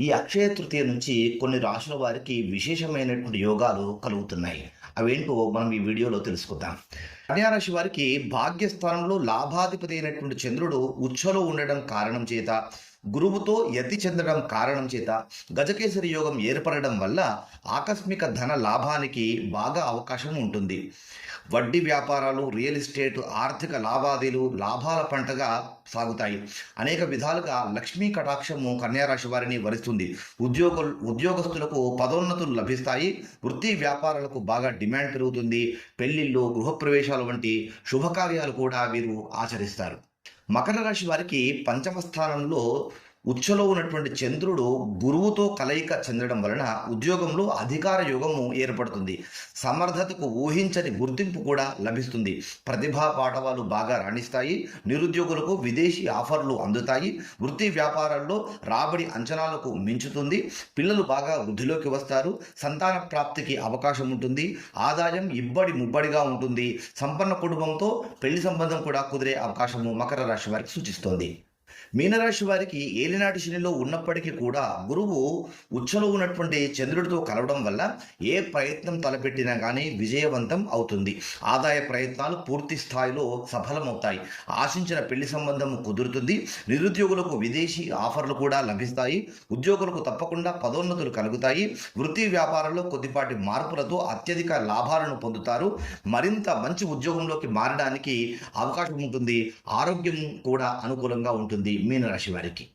ఈ అక్షయ తృతీయ నుంచి కొన్ని రాశుల వారికి విశేషమైనటువంటి యోగాలు కలుగుతున్నాయి. అవేంటో మనం ఈ వీడియోలో తెలుసుకుందాం. కన్యారాశి వారికి భాగ్యస్థానంలో లాభాధిపతి అయినటువంటి చంద్రుడు ఉచ్చలో ఉండడం కారణం చేత గురువుతో యతి చెందడం కారణం చేత గజకేసరి యోగం ఏర్పడడం వల్ల ఆకస్మిక ధన లాభానికి బాగా అవకాశం ఉంటుంది. వడ్డీ వ్యాపారాలు రియల్ ఎస్టేట్ ఆర్థిక లావాదేలు లాభాల పంటగా సాగుతాయి. అనేక విధాలుగా లక్ష్మీ కటాక్షము కన్యారాశి వారిని వరిస్తుంది. ఉద్యోగ ఉద్యోగస్తులకు పదోన్నతులు లభిస్తాయి. వృత్తి వ్యాపారాలకు బాగా డిమాండ్ పెరుగుతుంది. పెళ్ళిళ్ళు గృహప్రవేశాలు వంటి శుభకార్యాలు కూడా వీరు ఆచరిస్తారు. మకర రాశి వారికి పంచమ స్థానంలో ఉచ్చలో ఉన్నటువంటి చంద్రుడు గురువుతో కలయిక చెందడం వలన ఉద్యోగంలో అధికార యోగము ఏర్పడుతుంది. సమర్థతకు ఊహించని గుర్తింపు కూడా లభిస్తుంది. ప్రతిభా పాఠవాలు బాగా రాణిస్తాయి. నిరుద్యోగులకు విదేశీ ఆఫర్లు అందుతాయి. వృత్తి వ్యాపారాల్లో రాబడి అంచనాలకు మించుతుంది. పిల్లలు బాగా వృద్ధిలోకి వస్తారు. సంతాన ప్రాప్తికి అవకాశం ఉంటుంది. ఆదాయం ఇబ్బడి ముబ్బడిగా ఉంటుంది. సంపన్న కుటుంబంతో పెళ్ళి సంబంధం కూడా కుదిరే అవకాశము మకర రాశి వారికి సూచిస్తోంది. మీనరాశి వారికి ఏలినాటి శనిలో ఉన్నప్పటికీ కూడా గురువు ఉచ్చలో ఉన్నటువంటి చంద్రుడితో కలవడం వల్ల ఏ ప్రయత్నం తలపెట్టినా కానీ విజయవంతం అవుతుంది. ఆదాయ ప్రయత్నాలు పూర్తి స్థాయిలో సఫలమవుతాయి. ఆశించిన పెళ్ళి సంబంధం కుదురుతుంది. నిరుద్యోగులకు విదేశీ ఆఫర్లు కూడా లభిస్తాయి. ఉద్యోగులకు తప్పకుండా పదోన్నతులు కలుగుతాయి. వృత్తి వ్యాపారంలో కొద్దిపాటి మార్పులతో అత్యధిక లాభాలను పొందుతారు. మరింత మంచి ఉద్యోగంలోకి మారడానికి అవకాశం ఉంటుంది. ఆరోగ్యం కూడా అనుకూలంగా ఉంటుంది. మీనరాశి వారికి.